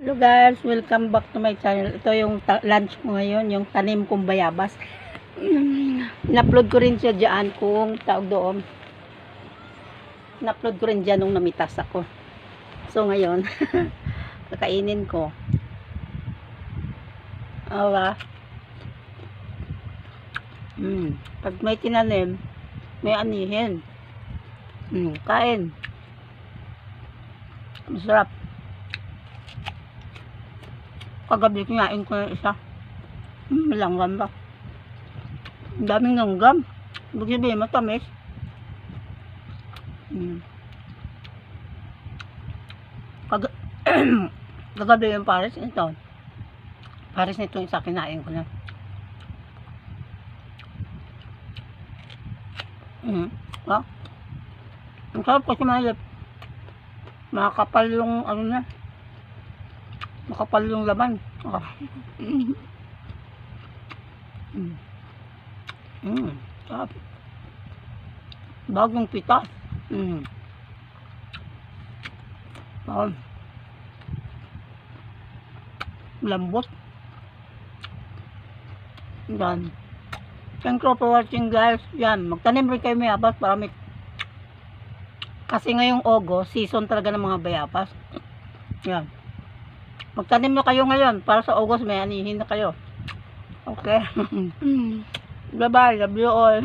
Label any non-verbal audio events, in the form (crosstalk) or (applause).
Hello guys, welcome back to my channel. Ito yung lunch ko ngayon, yung tanim kong bayabas. Mm, Na-upload ko rin siya dyan kung tawag doon. Na-upload ko rin dyan nung namitas ako. So ngayon, (laughs) kakainin ko. Awa. Mm, pag may tinanim, may anihin. Mm, kain. Masarap. Kagabi kinain ko yung isa. Hmm, langgam ba? Ang daming langgam. Ibig sabihin, matamis. Hmm. Kag (clears throat) Kagabi yung pares ito. Pares nito yung isa kinain ko na. Hmm. Ah. Ang sarap kasi malip. Makakapal yung ano na. Makapal yung laman. Ah. Mm. Mm. Mm. Sarap. Bagong pita. Mm. Ah. Lambot. Yan. Thank you for watching guys. Yan. Magtanim rin kayo may abas para may kasi ngayong Ogo, season talaga ng mga bayabas. Yan. Magtanim na kayo ngayon para sa August may anihin na kayo. Okay. (laughs) Bye-bye. Love you all.